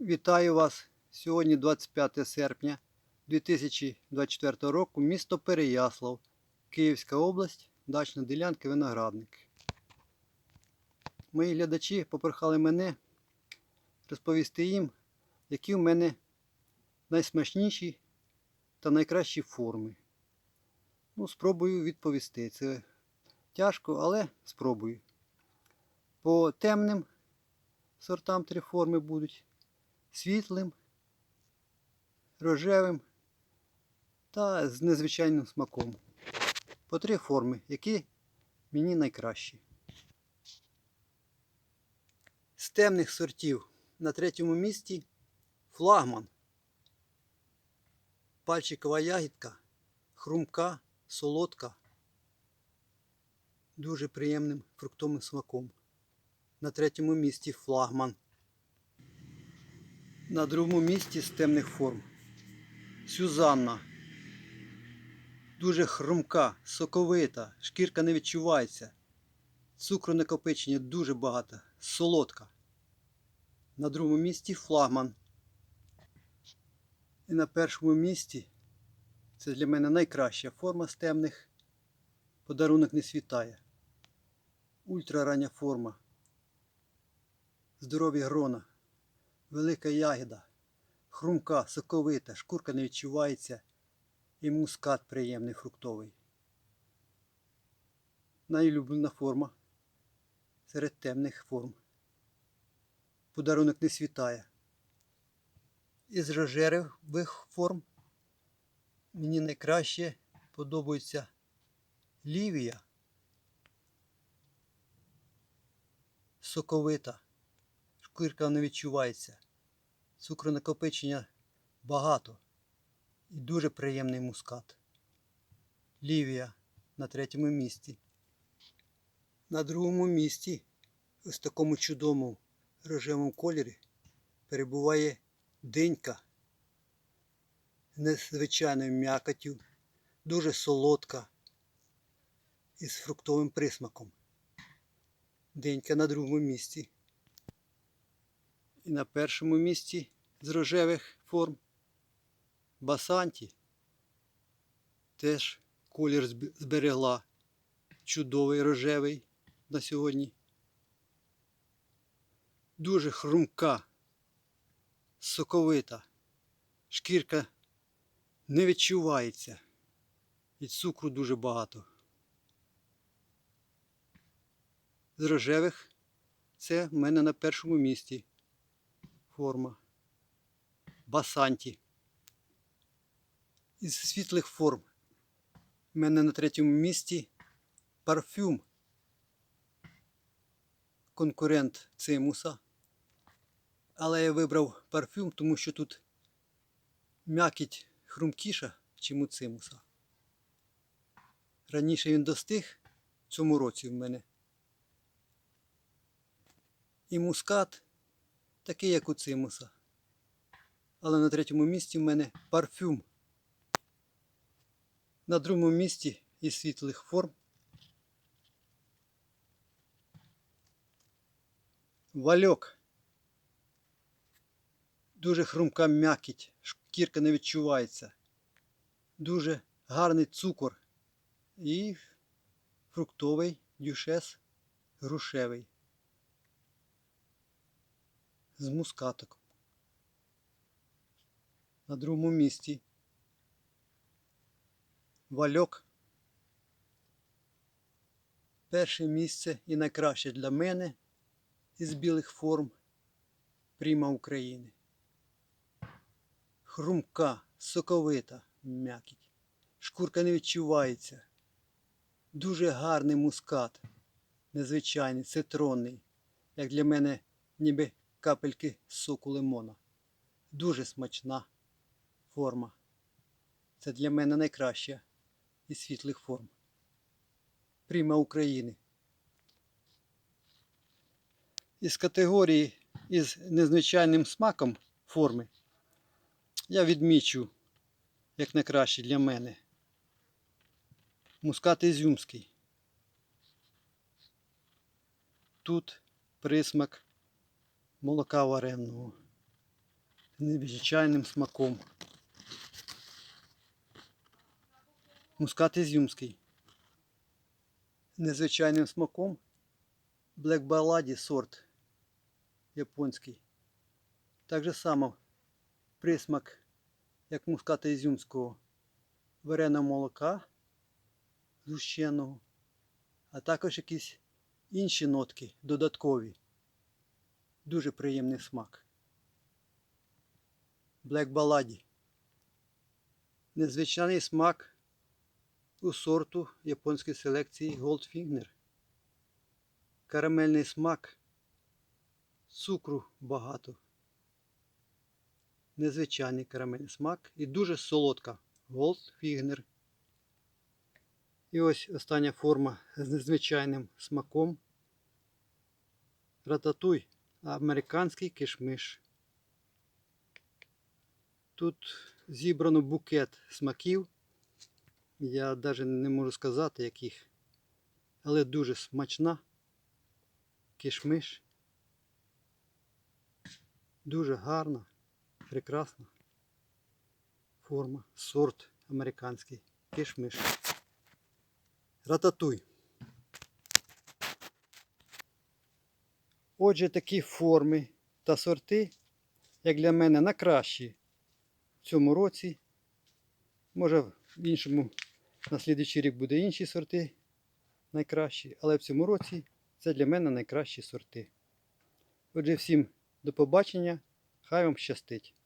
Вітаю вас! Сьогодні 25 серпня 2024 року, місто Переяслав, Київська область, дачна ділянка Виноградник. Мої глядачі попрохали мене розповісти їм, які в мене найсмачніші та найкращі форми. Ну, спробую відповісти. Це тяжко, але спробую. По темним сортам три форми будуть світлим, рожевим та з незвичайним смаком. По три форми, які мені найкращі. З темних сортів на третьому місці флагман. Пальчикова ягідка, хрумка, солодка, дуже приємним фруктовим смаком. На третьому місці флагман. На другому місці з темних форм. Сюзанна. Дуже хрумка, соковита, шкірка не відчувається. Цукру накопичення дуже багато, солодка. На другому місці флагман. І на першому місці це для мене найкраща форма з темних. Подарунок не світає. Ультрарання форма. Здорові грона. Велика ягіда, хрумка, соковита, шкурка не відчувається і мускат приємний фруктовий. Найлюблена форма серед темних форм. Подарунок не світає. Із рожевих форм мені найкраще подобається лівія. Соковита шкірка не відчувається. Цукронакопичення багато і дуже приємний мускат. Лівія на третьому місці. На другому місці, ось такому чудовому рожевому кольорі, перебуває динька з незвичайною м'якотю, дуже солодка і з фруктовим присмаком. Денька на другому місці. І на першому місці з рожевих форм Басанті. Теж колір зберегла. Чудовий рожевий на сьогодні. Дуже хрумка, соковита. Шкірка не відчувається. І цукру дуже багато. З рожевих це в мене на першому місці форма. Басанті. Із світлих форм. У мене на третьому місці парфюм. Конкурент цимуса. Але я вибрав парфюм, тому що тут м'якіть хрумкіша, чим у цимуса. Раніше він достиг в цьому році в мене. І мускат такий, як у цимуса. Але на третьому місці в мене парфюм. На другому місці із світлих форм. Вальок. Дуже хрумка м'якіть, шкірка не відчувається. Дуже гарний цукор і фруктовий дюшес грушевий з мускатиком. На другому місці вальок. Перше місце і найкраще для мене із білих форм Пріма України. Хрумка, соковита м'якіть. Шкурка не відчувається. Дуже гарний мускат. Незвичайний, цитронний. Як для мене ніби капельки соку лимона. Дуже смачна форма. Це для мене найкраща із світлих форм. Пріма України. Із категорії із незвичайним смаком форми я відмічу як найкраще для мене. Мускат ізюмський. Тут присмак молока вареного. незвичайним смаком. Мускат ізюмський. Незвичайним смаком Black Baladi сорт японський. Так же само присмак, як муската ізюмського вареного молока згущеного, а також якісь інші нотки додаткові. Дуже приємний смак. Black Baladi. Незвичайний смак у сорту японської селекції Goldfinger. Карамельний смак, цукру багато. Незвичайний карамельний смак і дуже солодка Goldfinger. І ось остання форма з незвичайним смаком. Рататуй американський кишмиш. Тут зібрано букет смаків. Я навіть не можу сказати, яких. Але дуже смачна. Кишмиш. Дуже гарна, прекрасна форма, сорт американський. Кишмиш. Рататуй. Отже, такі форми та сорти, як для мене, на кращі в цьому році. Може, в іншому на слідуючий рік буде інші сорти найкращі, але в цьому році це для мене найкращі сорти. Отже, всім до побачення. Хай вам щастить!